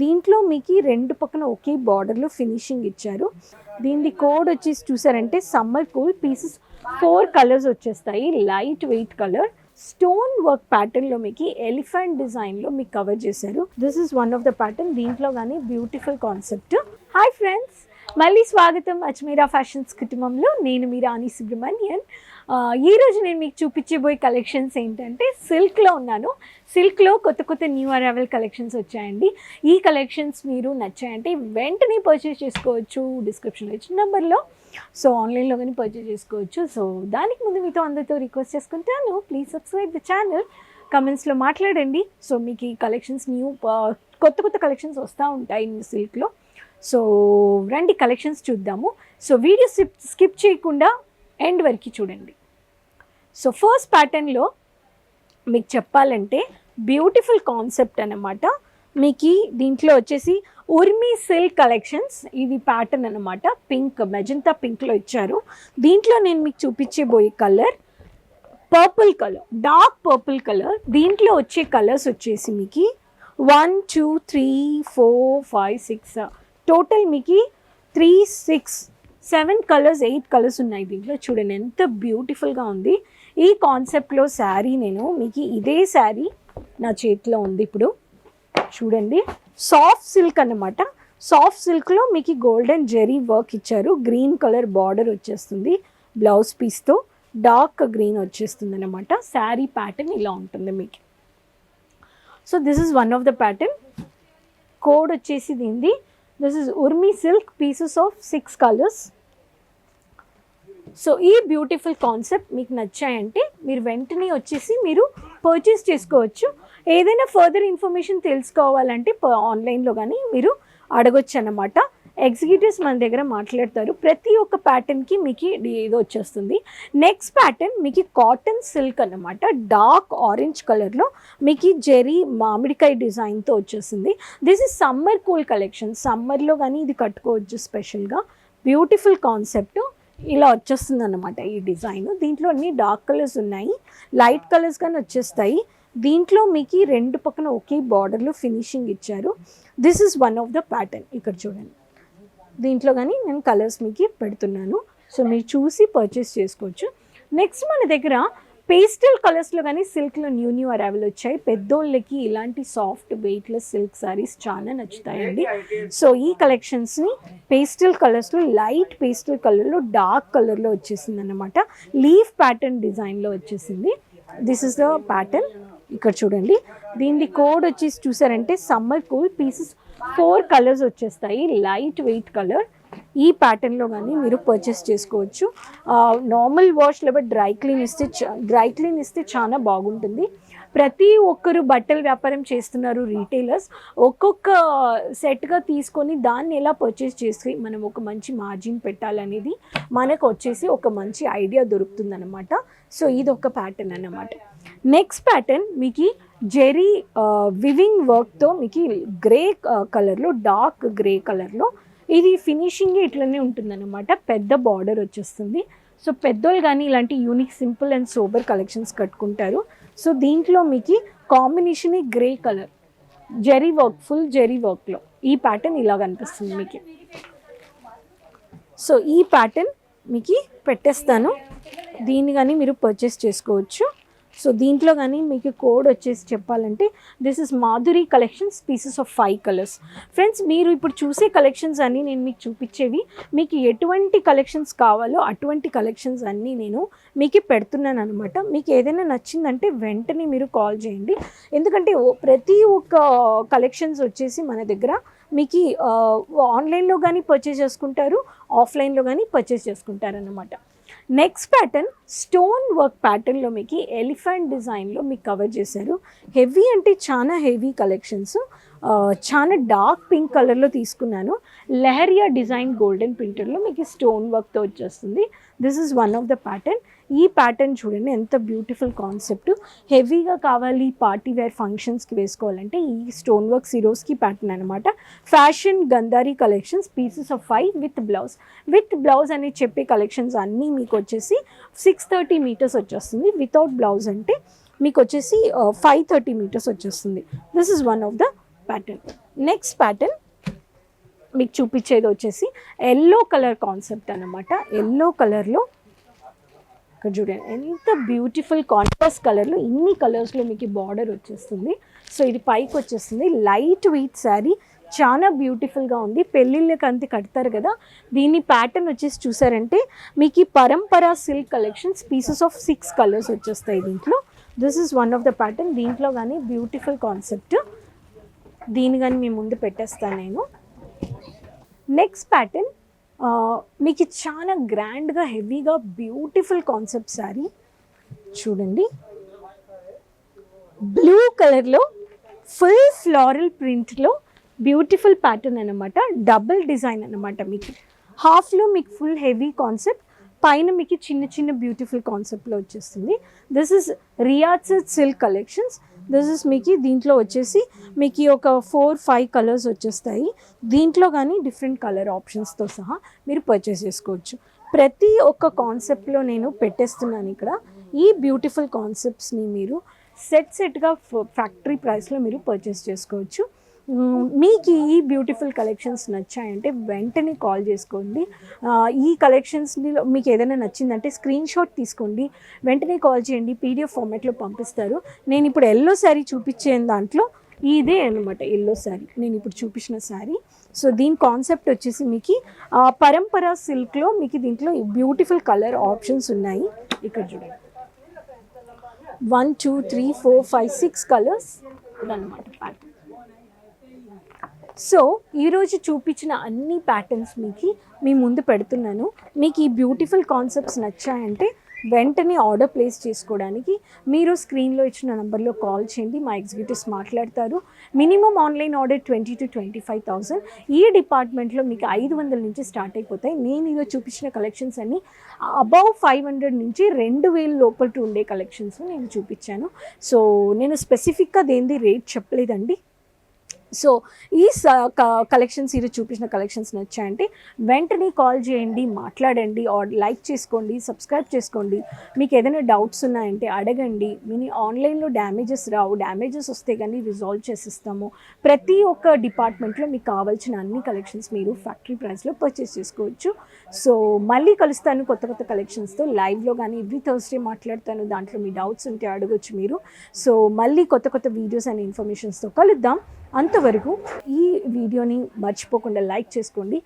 దీంట్లో మీకు రెండు పక్కన ఒకే బార్డర్లో ఫినిషింగ్ ఇచ్చారు. దీని కోడ్ వచ్చేసి చూసారంటే summer cool pieces four colours వచ్చేస్తాయి. Light weight colour. Stone work ప్యాటర్న్లో మీకు ఎలిఫెంట్ డిజైన్లో మీకు కవర్ చేశారు. This is one of the pattern దీంట్లో కానీ బ్యూటిఫుల్ కాన్సెప్ట్. హాయ్ ఫ్రెండ్స్ మళ్ళీ స్వాగతం అజ్మీరా ఫ్యాషన్స్ కుటుంబంలో. నేను మీ రాణి సుబ్రహ్మణ్యన్. ఈరోజు ఈ రోజు నేను మీకు చూపించబోయే కలెక్షన్స్ ఏంటంటే సిల్క్లో ఉన్నాను. సిల్క్లో కొత్త కొత్త న్యూ అరైవల్ కలెక్షన్స్ వచ్చాయండి. ఈ కలెక్షన్స్ మీరు నచ్చాయంటే వెంటనే పర్చేస్ చేసుకోవచ్చు. డిస్క్రిప్షన్లో ఇచ్చిన నెంబర్లో సో ఆన్లైన్లో కానీ పర్చేస్ చేసుకోవచ్చు. సో దానికి ముందు మీతో అందరితో రిక్వెస్ట్ చేసుకుంటాను. ప్లీజ్ సబ్స్క్రైబ్ ద ఛానల్ కమెంట్స్లో మాట్లాడండి. సో మీకు ఈ కలెక్షన్స్ న్యూ కొత్త కొత్త కలెక్షన్స్ వస్తూ ఉంటాయి సిల్క్లో సో రండి కలెక్షన్స్ చూద్దాము. సో వీడియో స్కిప్ స్కిప్ చేయకుండా ఎండ్ వరకు చూడండి. సో ఫస్ట్ ప్యాటర్న్లో మీకు చెప్పాలంటే బ్యూటిఫుల్ కాన్సెప్ట్ అన్నమాట. మీకు దీంట్లో వచ్చేసి ఉర్మి సిల్క్ కలెక్షన్స్ ఇది ప్యాటర్న్ అనమాట పింక్ మెజంతా పింక్లో ఇచ్చారు. దీంట్లో నేను మీకు చూపించబోయే colour purple colour dark purple colour దీంట్లో వచ్చే కలర్స్ వచ్చేసి మీకు one two three four five six total మీకు three six seven colours eight colours ఉన్నాయి దీంట్లో. చూడండి ఎంత బ్యూటిఫుల్గా ఉంది. ఈ కాన్సెప్ట్లో శారీ నేను మీకు ఇదే శారీ నా చేతిలో ఉంది ఇప్పుడు. చూడండి. సాఫ్ట్ సిల్క్ అన్నమాట. సాఫ్ట్ సిల్క్లో మీకు గోల్డెన్ జెరీ వర్క్ ఇచ్చారు. గ్రీన్ కలర్ బార్డర్ వచ్చేస్తుంది. బ్లౌజ్ పీస్తో డార్క్ గ్రీన్ వచ్చేస్తుంది అనమాట శారీ ప్యాటర్న్ ఇలా ఉంటుంది మీకు. So this is one of the pattern. Code వచ్చేసి దీనిది. This is Urmi silk pieces of six colours. So ఈ బ్యూటిఫుల్ కాన్సెప్ట్ మీకు నచ్చాయంటే మీరు వెంటనే వచ్చేసి మీరు పర్చేస్ చేసుకోవచ్చు. ఏదైనా ఫర్దర్ ఇన్ఫర్మేషన్ తెలుసుకోవాలంటే ప- ఆన్లైన్లో కానీ మీరు అడగొచ్చు అన్నమాట ఎగ్జిక్యూటివ్స్ మన దగ్గర మాట్లాడతారు. ప్రతి ఒక్క ప్యాటర్న్కి మీకు ఇది వచ్చేస్తుంది. నెక్స్ట్ ప్యాటర్న్ మీకు కాటన్ సిల్క్ అన్నమాట. డార్క్ ఆరెంజ్ కలర్లో మీకు జెరీ మామిడికాయ డిజైన్తో వచ్చేసింది. This is summer cool collection సమ్మర్లో కానీ ఇది కట్టుకోవచ్చు స్పెషల్గా బ్యూటిఫుల్ కాన్సెప్ట్ ఇలా వచ్చేస్తుంది అనమాట ఈ డిజైన్. దీంట్లో అన్ని డార్క్ కలర్స్ ఉన్నాయి. లైట్ కలర్స్ కానీ వచ్చేస్తాయి. దీంట్లో మీకు రెండు పక్కన ఒకే బార్డర్లో ఫినిషింగ్ ఇచ్చారు. This is one of the pattern ఇక్కడ చూడండి. దీంట్లో కానీ నేను కలర్స్ మీకు పెడుతున్నాను. సో మీరు చూసి పర్చేస్ చేసుకోవచ్చు. నెక్స్ట్ మన దగ్గర పేస్టల్ కలర్స్లో కానీ సిల్క్లో న్యూ న్యూ అరైవల్ వచ్చాయి. పెద్దోళ్ళకి ఇలాంటి సాఫ్ట్ వెయిట్లెస్ సిల్క్ సారీస్ చాలా నచ్చుతాయండి. సో ఈ కలెక్షన్స్ని పేస్టల్ కలర్స్లో లైట్ పేస్టల్ కలర్లో డార్క్ కలర్లో వచ్చేసింది అనమాట లీఫ్ ప్యాటర్న్ డిజైన్లో వచ్చేసింది. దిస్ ఇస్ ద ప్యాటర్న్ ఇక్కడ చూడండి. దీని కోడ్ వచ్చేసి చూసారంటే summer cool pieces four colours వచ్చేస్తాయి. లైట్ వెయిట్ కలర్ ఈ ప్యాటర్న్లో కానీ మీరు పర్చేస్ చేసుకోవచ్చు. నార్మల్ వాష్ లేదా డ్రై క్లీన్ ఇస్తే డ్రై క్లీన్ ఇస్తే చాలా బాగుంటుంది. ప్రతి ఒక్కరు బట్టల వ్యాపారం చేస్తున్నారు రీటైలర్స్ ఒక్కొక్క సెట్గా తీసుకొని దాన్ని ఎలా పర్చేస్ చేసి మనం ఒక మంచి మార్జిన్ పెట్టాలనేది మనకు వచ్చేసి ఒక మంచి ఐడియా దొరుకుతుందన్నమాట. సో ఇది ఒక ప్యాటర్న్ అన్నమాట. నెక్స్ట్ ప్యాటర్న్ మీకు జెరీ వివింగ్ వర్క్తో మీకు గ్రే కలర్లో డార్క్ గ్రే కలర్లో ఇది ఫినిషింగ్ ఇట్లనే ఉంటుందన్నమాట. పెద్ద బార్డర్ వచ్చేస్తుంది. సో పెద్దోళ్ళు కానీ ఇలాంటి unique simple and sober collections కట్టుకుంటారు. సో దీంట్లో మీకు combination grey colour zari work full zari వర్క్లో ఈ ప్యాటర్న్ ఇలా కనిపిస్తుంది మీకు. సో ఈ ప్యాటర్న్ మీకు పెట్టేస్తాను. దీన్ని కానీ మీరు పర్చేస్ చేసుకోవచ్చు. సో దీంట్లో కానీ మీకు కోడ్ వచ్చేసి చెప్పాలంటే this is Madhuri collections pieces of five colours friends మీరు ఇప్పుడు చూసే కలెక్షన్స్ అన్నీ నేను మీకు చూపించేవి మీకు ఎటువంటి కలెక్షన్స్ కావాలో అటువంటి కలెక్షన్స్ అన్నీ నేను మీకు పెడుతున్నాను అనమాట మీకు ఏదైనా నచ్చిందంటే వెంటనే మీరు కాల్ చేయండి. ఎందుకంటే ప్రతి ఒక్క కలెక్షన్స్ వచ్చేసి మన దగ్గర మీకు ఆన్లైన్లో కానీ పర్చేస్ చేసుకుంటారు ఆఫ్లైన్లో కానీ పర్చేస్ చేసుకుంటారు అనమాట నెక్స్ట్ ప్యాటర్న్ స్టోన్ వర్క్ ప్యాటర్న్లో మీకు ఎలిఫెంట్ డిజైన్లో మీకు కవర్ చేశారు. హెవీ అంటే చాలా హెవీ కలెక్షన్స్ చాలా డార్క్ పింక్ కలర్లో తీసుకున్నాను. లెహరియా డిజైన్ గోల్డెన్ ప్రింటర్లో మీకు స్టోన్ వర్క్తో వచ్చేస్తుంది. This is one of the pattern ఈ ప్యాటర్న్ చూడండి ఎంత బ్యూటిఫుల్ కాన్సెప్ట్ హెవీగా కావాలి పార్టీ వేర్ ఫంక్షన్స్కి వేసుకోవాలంటే ఈ స్టోన్ వర్క్ సిరోస్కి ప్యాటర్న్ అనమాట fashion Gandhari collections pieces of five with blouse with blouse అని చెప్పే కలెక్షన్స్ అన్నీ మీకు వచ్చేసి సిక్స్ థర్టీ మీటర్స్ వచ్చేస్తుంది. వితౌట్ బ్లౌజ్ అంటే మీకు వచ్చేసి ఫైవ్ థర్టీ మీటర్స్ వచ్చేస్తుంది. This is one of the pattern next pattern మీకు చూపించేది వచ్చేసి ఎల్లో కలర్ కాన్సెప్ట్ అనమాట ఎల్లో కలర్లో ఇక్కడ చూడండి ఎంత బ్యూటిఫుల్ కాంట్రాస్ట్ కలర్లో ఇన్ని కలర్స్లో మీకు బార్డర్ వచ్చేస్తుంది. సో ఇది పైకి వచ్చేస్తుంది. లైట్ వెయిట్ శారీ చాలా బ్యూటిఫుల్గా ఉంది. పెళ్ళిళ్ళకి అంతే కడతారు కదా. దీని ప్యాటర్న్ వచ్చేసి చూసారంటే మీకు ఈ Parampara silk collections pieces of six colours వచ్చేస్తాయి దీంట్లో. This is one of the pattern దీంట్లో కానీ బ్యూటిఫుల్ కాన్సెప్ట్ దీని కానీ మీ ముందు పెట్టేస్తాను నేను. నెక్స్ట్ ప్యాటర్న్ మీకు చాలా గ్రాండ్గా హెవీగా బ్యూటిఫుల్ కాన్సెప్ట్ శారీ చూడండి. బ్లూ కలర్లో ఫుల్ ఫ్లారల్ ప్రింట్లో బ్యూటిఫుల్ ప్యాటర్న్ అనమాట డబుల్ డిజైన్ అనమాట మీకు. హాఫ్లో మీకు ఫుల్ హెవీ కాన్సెప్ట్ పైన మీకు చిన్న చిన్న బ్యూటిఫుల్ కాన్సెప్ట్లో వచ్చేస్తుంది. This is Riyaz silk collections this is మీకు దీంట్లో వచ్చేసి మీకు ఒక ఫోర్ ఫైవ్ కలర్స్ వచ్చేస్తాయి. దీంట్లో కానీ డిఫరెంట్ కలర్ ఆప్షన్స్తో సహా మీరు పర్చేస్ చేసుకోవచ్చు. ప్రతి ఒక్క కాన్సెప్ట్లో నేను పెట్టేస్తున్నాను ఇక్కడ. ఈ బ్యూటిఫుల్ కాన్సెప్ట్స్ని మీరు సెట్ సెట్గా ఫ్యాక్టరీ ప్రైస్లో మీరు పర్చేస్ చేసుకోవచ్చు. మీకు ఈ బ్యూటిఫుల్ కలెక్షన్స్ నచ్చాయంటే వెంటనే కాల్ చేసుకోండి. ఈ కలెక్షన్స్ని మీకు ఏదైనా నచ్చిందంటే స్క్రీన్ షాట్ తీసుకోండి. వెంటనే కాల్ చేయండి. పీడిఎఫ్ ఫార్మాట్లో పంపిస్తారు. నేను ఇప్పుడు ఎల్లో శారీ చూపించే దాంట్లో ఇదే అనమాట ఎల్లో శారీ. నేను ఇప్పుడు చూపించిన శారీ. సో దీని కాన్సెప్ట్ వచ్చేసి మీకు పరంపర సిల్క్లో మీకు దీంట్లో బ్యూటిఫుల్ కలర్ ఆప్షన్స్ ఉన్నాయి. ఇక్కడ చూడండి. One two three four five six colours ఇదన్నమాట ప్యాటర్న్. సో ఈరోజు చూపించిన అన్ని ప్యాటర్న్స్ మీకు మీ ముందు పెడుతున్నాను. మీకు ఈ బ్యూటిఫుల్ కాన్సెప్ట్స్ నచ్చాయంటే వెంటనే ఆర్డర్ ప్లేస్ చేసుకోవడానికి మీరు స్క్రీన్లో ఇచ్చిన నెంబర్లో కాల్ చేయండి మా ఎగ్జిక్యూటివ్స్ మాట్లాడతారు. Minimum online order twenty two twenty five thousand ఈ డిపార్ట్మెంట్లో మీకు ఐదు వందల నుంచి స్టార్ట్ అయిపోతాయి. నేను ఈరోజు చూపించిన కలెక్షన్స్ అన్ని అబౌవ్ ఫైవ్ హండ్రెడ్ నుంచి రెండు వేల లోపల ఉండే కలెక్షన్స్ నేను చూపించాను. సో నేను స్పెసిఫిక్గా దేనిది రేట్ చెప్పలేదండి. సో ఈ కలెక్షన్స్ ఈరోజు చూపించిన కలెక్షన్స్ నచ్చాయంటే వెంటనే కాల్ చేయండి మాట్లాడండి లైక్ చేసుకోండి సబ్స్క్రైబ్ చేసుకోండి. మీకు ఏదైనా డౌట్స్ ఉన్నాయంటే అడగండి. మీ ఆన్లైన్లో డ్యామేజెస్ రావు. డ్యామేజెస్ వస్తే కానీ రిజాల్వ్ చేసిస్తాము. ప్రతి ఒక్క డిపార్ట్మెంట్లో మీకు కావాల్సిన అన్ని కలెక్షన్స్ మీరు ఫ్యాక్టరీ ప్రైస్లో పర్చేస్ చేసుకోవచ్చు. సో మళ్ళీ కలుస్తాను కొత్త కొత్త కలెక్షన్స్తో లైవ్లో కానీ ఎవ్రీ థర్స్డే మాట్లాడతాను. దాంట్లో మీ డౌట్స్ ఉంటే అడగొచ్చు మీరు. సో మళ్ళీ కొత్త కొత్త వీడియోస్ అండ్ ఇన్ఫర్మేషన్స్తో కలుద్దాం. అంతవరకు ఈ వీడియోని మర్చిపోకుండా లైక్ చేసుకోండి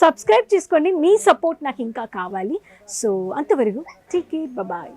సబ్స్క్రైబ్ చేసుకోండి. మీ సపోర్ట్ నాకు ఇంకా కావాలి. సో అంతవరకు టీకే బాయ్